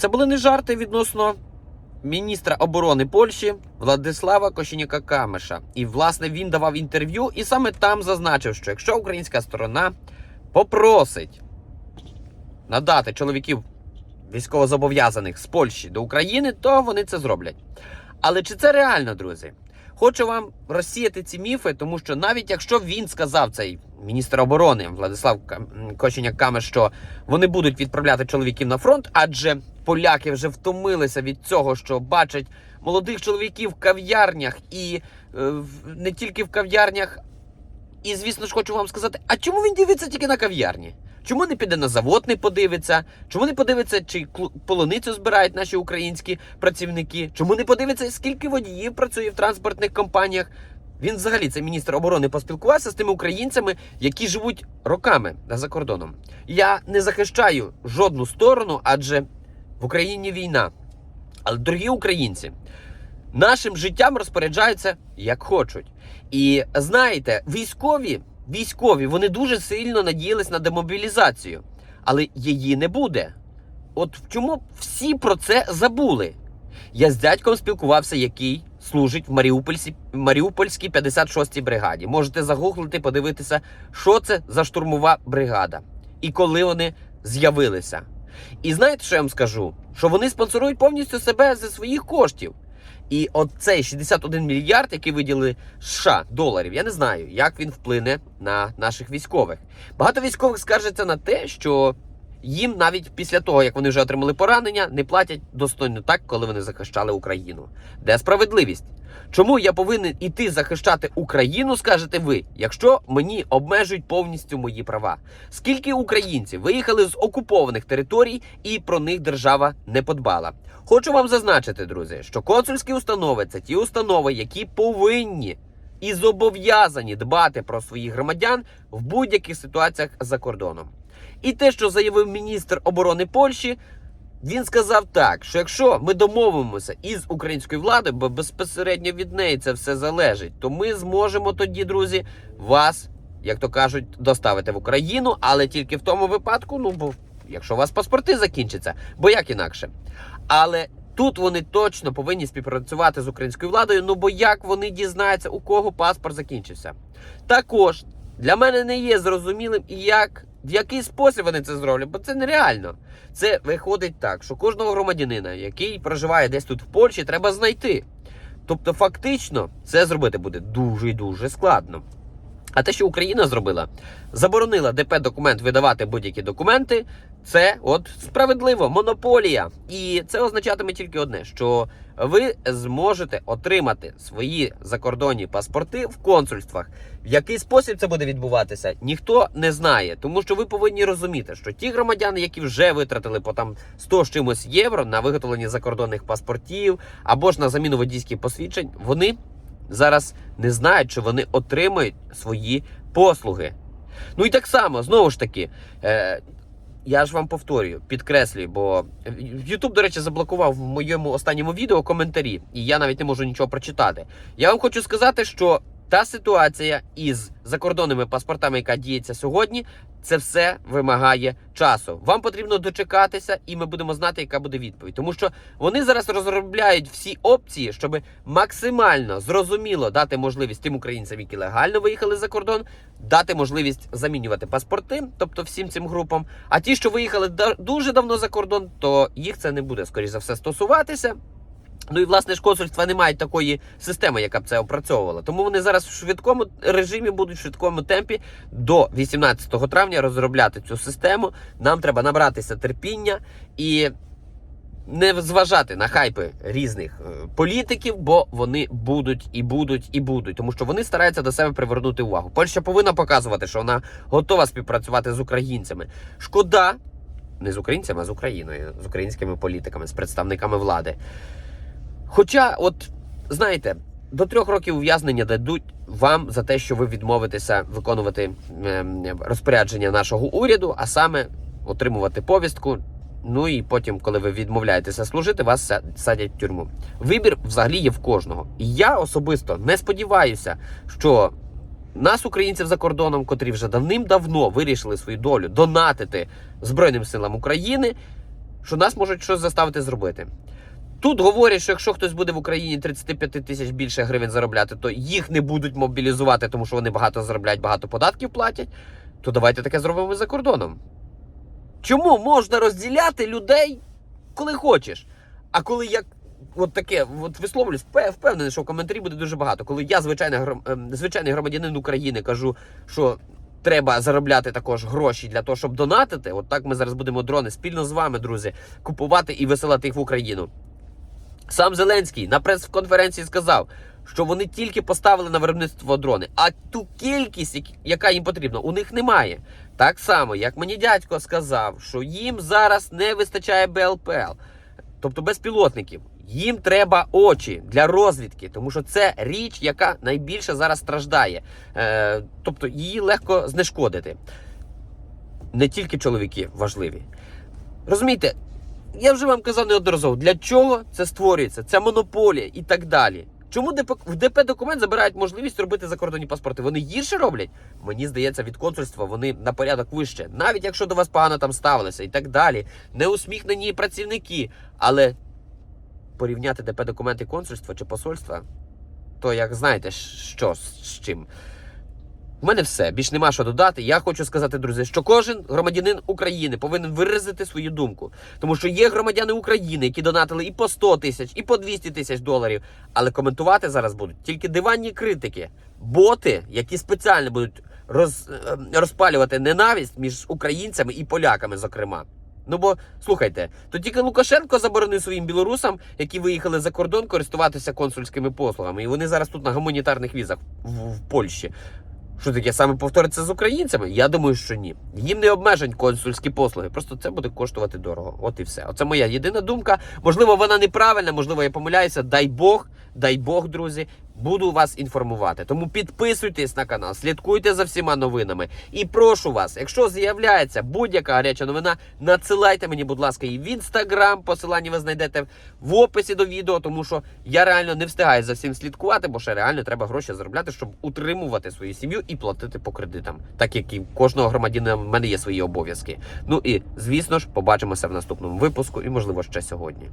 Це були не жарти відносно міністра оборони Польщі Владислава Кошеняка Камеша. І, власне, він давав інтерв'ю, і саме там зазначив, що якщо українська сторона попросить надати чоловіків військовозобов'язаних з Польщі до України, то вони це зроблять. Але чи це реально, друзі? Хочу вам розсіяти ці міфи, тому що навіть якщо він сказав цей міністр оборони Владислав Коченяк Камеш, що вони будуть відправляти чоловіків на фронт, адже поляки вже втомилися від цього, що бачать молодих чоловіків в кав'ярнях і е, не тільки в кав'ярнях. І звісно ж хочу вам сказати, а чому він дивиться тільки на кав'ярні? Чому не піде на завод, не подивиться? Чому не подивиться, чи полуницю збирають наші українські працівники? Чому не подивиться, скільки водіїв працює в транспортних компаніях? Він взагалі, це міністр оборони, поспілкувався з тими українцями, які живуть роками за кордоном. Я не захищаю жодну сторону, адже в Україні війна. Але, дорогі українці, нашим життям розпоряджаються як хочуть. І знаєте, військові, військові, вони дуже сильно надіялись на демобілізацію, але її не буде. От чому всі про це забули? Я з дядьком спілкувався, який служить в Маріупольській, Маріупольській 56-й бригаді. Можете загуглити, подивитися, що це за штурмова бригада і коли вони з'явилися. І знаєте, що я вам скажу? Що вони спонсорують повністю себе зі своїх коштів. І от цей 61 мільярд, який виділили США доларів, я не знаю, як він вплине на наших військових. Багато військових скаржаться на те, що їм навіть після того, як вони вже отримали поранення, не платять достойно так, коли вони захищали Україну. Де справедливість? Чому я повинен іти захищати Україну, скажете ви, якщо мені обмежують повністю мої права? Скільки українців виїхали з окупованих територій і про них держава не подбала? Хочу вам зазначити, друзі, що консульські установи це ті установи, які повинні і зобов'язані дбати про своїх громадян в будь-яких ситуаціях за кордоном. І те, що заявив міністр оборони Польщі, він сказав так: що якщо ми домовимося із українською владою, бо безпосередньо від неї це все залежить, то ми зможемо тоді, друзі, вас, як то кажуть, доставити в Україну, але тільки в тому випадку, ну бо якщо у вас паспорти закінчаться, бо як інакше. Але тут вони точно повинні співпрацювати з українською владою. Ну бо як вони дізнаються, у кого паспорт закінчився? Також для мене не є зрозумілим, і як в який спосіб вони це зроблять, бо це нереально. Це виходить так, що кожного громадянина, який проживає десь тут в Польщі, треба знайти. Тобто, фактично, це зробити буде дуже і дуже складно. А те, що Україна зробила, заборонила ДП документ видавати будь-які документи, це от справедливо, монополія. І це означатиме тільки одне: що ви зможете отримати свої закордонні паспорти в консульствах. В який спосіб це буде відбуватися, ніхто не знає, тому що ви повинні розуміти, що ті громадяни, які вже витратили по там 100 з чимось євро на виготовлення закордонних паспортів або ж на заміну водійських посвідчень, вони зараз не знають, що вони отримають свої послуги. Ну і так само, знову ж таки, е, я ж вам повторюю, підкреслюю, бо YouTube, до речі, заблокував в моєму останньому відео коментарі, і я навіть не можу нічого прочитати. Я вам хочу сказати, що та ситуація із закордонними паспортами, яка діється сьогодні, це все вимагає часу. Вам потрібно дочекатися, і ми будемо знати, яка буде відповідь. Тому що вони зараз розробляють всі опції, щоб максимально зрозуміло дати можливість тим українцям, які легально виїхали за кордон, дати можливість замінювати паспорти, тобто всім цим групам. А ті, що виїхали дуже давно за кордон, то їх це не буде скоріш за все стосуватися. Ну і власне ж консульства не мають такої системи, яка б це опрацьовувала. Тому вони зараз в швидкому режимі будуть в швидкому темпі до 18 травня розробляти цю систему. Нам треба набратися терпіння і не зважати на хайпи різних е, політиків, бо вони будуть і будуть і будуть, тому що вони стараються до себе привернути увагу. Польща повинна показувати, що вона готова співпрацювати з українцями. Шкода, не з українцями, а з Україною, з українськими політиками, з представниками влади. Хоча, от знаєте, до трьох років ув'язнення дадуть вам за те, що ви відмовитеся виконувати ем, розпорядження нашого уряду, а саме отримувати повістку. Ну і потім, коли ви відмовляєтеся служити, вас садять в тюрму. Вибір взагалі є в кожного. І я особисто не сподіваюся, що нас, українців за кордоном, котрі вже давним-давно вирішили свою долю донатити Збройним силам України, що нас можуть щось заставити зробити. Тут говорять, що якщо хтось буде в Україні 35 тисяч більше гривень заробляти, то їх не будуть мобілізувати, тому що вони багато заробляють, багато податків платять. То давайте таке зробимо за кордоном. Чому можна розділяти людей, коли хочеш? А коли я от таке от висловлюсь, впе- впевнений, що в коментарі буде дуже багато. Коли я, ем, звичайний громадянин України, кажу, що треба заробляти також гроші для того, щоб донатити. От так ми зараз будемо дрони спільно з вами, друзі, купувати і висилати їх в Україну. Сам Зеленський на прес-конференції сказав, що вони тільки поставили на виробництво дрони, а ту кількість, яка їм потрібна, у них немає. Так само, як мені дядько сказав, що їм зараз не вистачає БЛПЛ, тобто безпілотників. Їм треба очі для розвідки, тому що це річ, яка найбільше зараз страждає. Е, тобто її легко знешкодити. Не тільки чоловіки важливі. Розумієте, я вже вам казав неодноразово, для чого це створюється, ця монополія і так далі. Чому в ДП документ забирають можливість робити закордонні паспорти? Вони гірше роблять? Мені здається, від консульства вони на порядок вище. Навіть якщо до вас погано там ставилися і так далі. Неусміхнені працівники. Але порівняти ДП документи консульства чи посольства, то як знаєте, що з чим. У мене все. Більш нема що додати. Я хочу сказати, друзі, що кожен громадянин України повинен виразити свою думку. Тому що є громадяни України, які донатили і по 100 тисяч, і по 200 тисяч доларів. Але коментувати зараз будуть тільки диванні критики, боти, які спеціально будуть роз, е, розпалювати ненависть між українцями і поляками, зокрема. Ну бо слухайте, то тільки Лукашенко заборонив своїм білорусам, які виїхали за кордон, користуватися консульськими послугами. І вони зараз тут на гуманітарних візах в, в Польщі. Що таке саме повториться з українцями? Я думаю, що ні. Їм не обмежень консульські послуги. Просто це буде коштувати дорого. От і все. Оце моя єдина думка. Можливо, вона неправильна, можливо, я помиляюся. Дай Бог, дай Бог, друзі. Буду вас інформувати. Тому підписуйтесь на канал, слідкуйте за всіма новинами. І прошу вас, якщо з'являється будь-яка гаряча новина, надсилайте мені, будь ласка, її в інстаграм. Посилання ви знайдете в описі до відео, тому що я реально не встигаю за всім слідкувати, бо ще реально треба гроші заробляти, щоб утримувати свою сім'ю і платити по кредитам. Так як і кожного громадянина в мене є свої обов'язки. Ну і звісно ж, побачимося в наступному випуску, і можливо ще сьогодні.